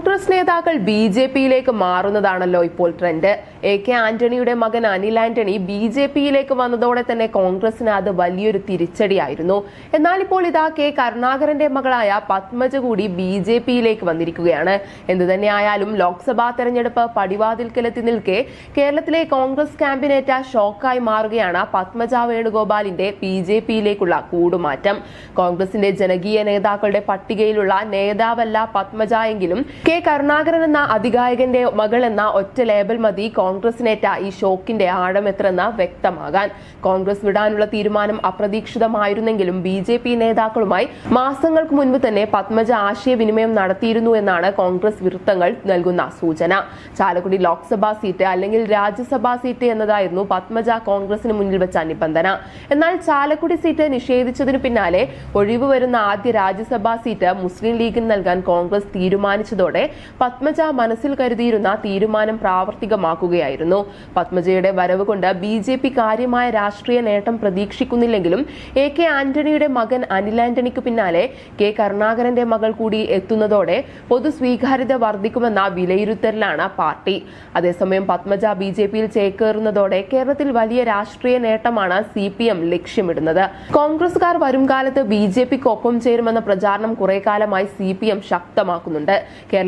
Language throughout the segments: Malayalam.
കോൺഗ്രസ് നേതാക്കൾ ബി ജെ പിയിലേക്ക് മാറുന്നതാണല്ലോ ഇപ്പോൾ ട്രെൻഡ്. എ കെ ആന്റണിയുടെ മകൻ അനിൽ ആന്റണി ബി ജെ പിയിലേക്ക് വന്നതോടെ തന്നെ കോൺഗ്രസിന് അത് വലിയൊരു തിരിച്ചടിയായിരുന്നു. എന്നാൽ ഇപ്പോൾ ഇതാ കെ കരുണാകരന്റെ മകളായ പത്മജ കൂടി ബി ജെ പിയിലേക്ക് വന്നിരിക്കുകയാണ്. എന്തു തന്നെയായാലും ലോക്സഭാ തെരഞ്ഞെടുപ്പ് പടിവാതിൽക്കലെത്തി നിൽക്കെ കേരളത്തിലെ കോൺഗ്രസ് ക്യാമ്പിനേറ്റ ഷോക്കായി മാറുകയാണ് പത്മജ വേണുഗോപാലിന്റെ ബി ജെ പിയിലേക്കുള്ള കൂടുമാറ്റം. കോൺഗ്രസിന്റെ ജനകീയ നേതാക്കളുടെ പട്ടികയിലുള്ള നേതാവല്ല പത്മജ എങ്കിലും കെ കരുണാകരൻ എന്ന അധികായകന്റെ മകൾ എന്ന ഒറ്റ ലേബൽ മതി കോൺഗ്രസിനേറ്റ ഈ ഷോക്കിന്റെ ആഴം എത്രയെന്ന് വ്യക്തമാകാൻ. കോൺഗ്രസ് വിടാനുള്ള തീരുമാനം അപ്രതീക്ഷിതമായിരുന്നെങ്കിലും ബി ജെ പി നേതാക്കളുമായി മാസങ്ങൾക്ക് മുൻപ് തന്നെ പത്മജ ആശയവിനിമയം നടത്തിയിരുന്നു എന്നാണ് കോൺഗ്രസ് വൃത്തങ്ങൾ നൽകുന്ന സൂചന. ചാലക്കുടി ലോക്സഭാ സീറ്റ് അല്ലെങ്കിൽ രാജ്യസഭാ സീറ്റ് എന്നതായിരുന്നു പത്മജ കോൺഗ്രസിന് മുന്നിൽ വെച്ച നിബന്ധന. എന്നാൽ ചാലക്കുടി സീറ്റ് നിഷേധിച്ചതിനു പിന്നാലെ ഒഴിവ് വരുന്ന ആദ്യ രാജ്യസഭാ സീറ്റ് മുസ്ലിം ലീഗിന് നൽകാൻ കോൺഗ്രസ് തീരുമാനിച്ചതോടെ പത്മജ മനസ്സിൽ കരുതിയിരുന്ന തീരുമാനം പ്രാവർത്തികമാക്കുകയായിരുന്നു. പത്മജയുടെ വരവ് കൊണ്ട് ബി ജെ പി കാര്യമായ രാഷ്ട്രീയ നേട്ടം പ്രതീക്ഷിക്കുന്നില്ലെങ്കിലും എ കെ ആന്റണിയുടെ മകൻ അനിൽ ആന്റണിക്ക് പിന്നാലെ കെ കരുണാകരന്റെ മകൾ കൂടി എത്തുന്നതോടെ പൊതു സ്വീകാര്യത വർദ്ധിക്കുമെന്ന വിലയിരുത്തലിലാണ് പാർട്ടി. അതേസമയം പത്മജ ബി ജെ പിയിൽ ചേക്കേറുന്നതോടെ കേരളത്തിൽ വലിയ രാഷ്ട്രീയ നേട്ടമാണ് സി പി എം ലക്ഷ്യമിടുന്നത്. കോൺഗ്രസുകാർ വരും കാലത്ത് ബി ജെ പിക്ക് ഒപ്പം ചേരുമെന്ന പ്രചാരണം കുറെ കാലമായി സി പി എം ശക്തമാക്കുന്നുണ്ട്.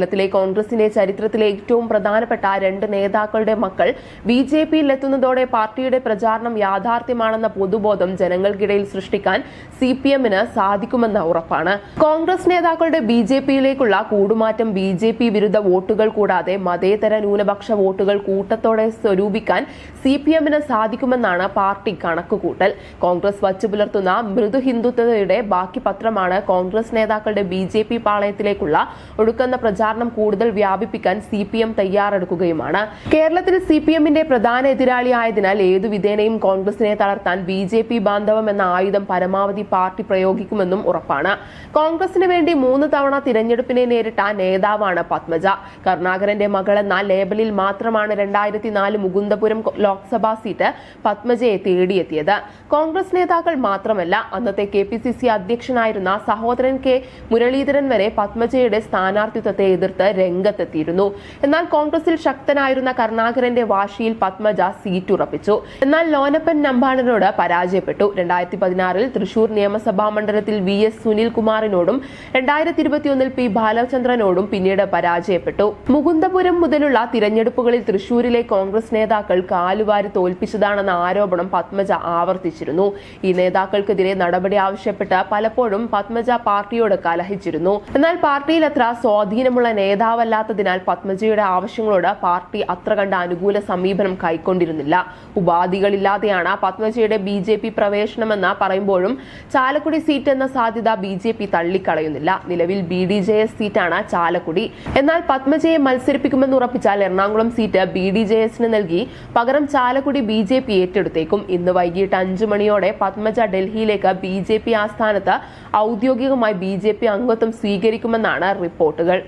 കേരളത്തിലെ കോൺഗ്രസിന്റെ ചരിത്രത്തിലെ ഏറ്റവും പ്രധാനപ്പെട്ട രണ്ട് നേതാക്കളുടെ മക്കൾ ബി ജെ പിയിൽ എത്തുന്നതോടെ പാർട്ടിയുടെ പ്രചാരണം യാഥാർത്ഥ്യമാണെന്ന പൊതുബോധം ജനങ്ങൾക്കിടയിൽ സൃഷ്ടിക്കാൻ സി പി എമ്മിന് സാധിക്കുമെന്ന ഉറപ്പാണ്. കോൺഗ്രസ് നേതാക്കളുടെ ബി ജെ പിയിലേക്കുള്ള കൂടുമാറ്റം ബി ജെ പി വിരുദ്ധ വോട്ടുകൾ കൂടാതെ മതേതര ന്യൂനപക്ഷ വോട്ടുകൾ കൂട്ടത്തോടെ സ്വരൂപിക്കാൻ സി പി എമ്മിന് സാധിക്കുമെന്നാണ് പാർട്ടി കണക്കുകൂട്ടൽ. കോൺഗ്രസ് വച്ചു പുലർത്തുന്ന മൃദു ഹിന്ദുത്വയുടെ ബാക്കി പത്രമാണ് കോൺഗ്രസ് നേതാക്കളുടെ ബി ജെ പി പാളയത്തിലേക്കുള്ള ഒടുക്കുന്ന പ്രചാരണം കൂടുതൽ വ്യാപിപ്പിക്കാൻ സി പി എം തയ്യാറെടുക്കുകയുമാണ്. കേരളത്തിൽ സി പി എമ്മിന്റെ പ്രധാന എതിരാളിയായതിനാൽ ഏതു വിധേനയും കോൺഗ്രസിനെ തളർത്താൻ ബി ജെ പി ബാന്ധവം എന്ന ആയുധം പരമാവധി പാർട്ടി പ്രയോഗിക്കുമെന്നും ഉറപ്പാണ്. കോൺഗ്രസിന് വേണ്ടി മൂന്ന് തവണ തിരഞ്ഞെടുപ്പിനെ നേരിട്ട നേതാവാണ് പത്മജ. കരുണാകരന്റെ മകളെന്ന ലേബലിൽ മാത്രമാണ് രണ്ടായിരത്തി നാല് മുകുന്ദപുരം ലോക്സഭാ സീറ്റ് പത്മജയെ തേടിയെത്തിയത്. കോൺഗ്രസ് നേതാക്കൾ മാത്രമല്ല അന്നത്തെ കെ പി സി സി അധ്യക്ഷനായിരുന്ന സഹോദരൻ കെ മുരളീധരൻ വരെ പത്മജയുടെ സ്ഥാനാർത്ഥിത്വത്തെ എതിർത്ത് രംഗത്തെത്തിയിരുന്നു. എന്നാൽ കോൺഗ്രസിൽ ശക്തനായിരുന്ന കരുണാകരന്റെ വാശിയിൽ പത്മജ സീറ്റ് ഉറപ്പിച്ചു എന്നാൽ ലോനപ്പൻ നമ്പാടനോട് പരാജയപ്പെട്ടു. രണ്ടായിരത്തി പതിനാറിൽ തൃശൂർ നിയമസഭാ മണ്ഡലത്തിൽ വി എസ് സുനിൽകുമാറിനോടും രണ്ടായിരത്തി ഇരുപത്തിയൊന്നിൽ പി ബാലചന്ദ്രനോടും പിന്നീട് പരാജയപ്പെട്ടു. മുകുന്ദപുരം മുതലുള്ള തിരഞ്ഞെടുപ്പുകളിൽ തൃശൂരിലെ കോൺഗ്രസ് നേതാക്കൾ കാലുവാരി തോൽപ്പിച്ചതാണെന്ന ആരോപണം പത്മജ ആവർത്തിച്ചിരുന്നു. ഈ നേതാക്കൾക്കെതിരെ നടപടി ആവശ്യപ്പെട്ട് പലപ്പോഴും പത്മജ പാർട്ടിയോട് കലഹിച്ചിരുന്നു. എന്നാൽ പാർട്ടിയിൽ അത്ര സ്വാധീനമുള്ള നേതാവല്ലാത്തതിനാൽ പത്മജിയുടെ ആവശ്യങ്ങളോട് പാർട്ടി അത്ര കണ്ട അനുകൂല സമീപനം കൈക്കൊണ്ടിരുന്നില്ല. ഉപാധികളില്ലാതെയാണ് പത്മജയുടെ ബി ജെ പി പ്രവേശനമെന്ന് പറയുമ്പോഴും ചാലക്കുടി സീറ്റ് എന്ന സാധ്യത ബി ജെ പി തള്ളിക്കളയുന്നില്ല. നിലവിൽ ബി ഡി ജെ എസ് സീറ്റാണ് ചാലക്കുടി. എന്നാൽ പത്മജയെ മത്സരിപ്പിക്കുമെന്ന് ഉറപ്പിച്ചാൽ Ernakulam seat B D J എസിന് നൽകി പകരം ചാലക്കുടി ബി ജെ പി ഏറ്റെടുത്തേക്കും. ഇന്ന് വൈകിട്ട് അഞ്ചു മണിയോടെ പത്മജ ഡൽഹിയിലേക്ക് ബി ജെ പി ആസ്ഥാനത്ത് ഔദ്യോഗികമായി ബി ജെ പി അംഗത്വം സ്വീകരിക്കുമെന്നാണ് റിപ്പോർട്ടുകൾ.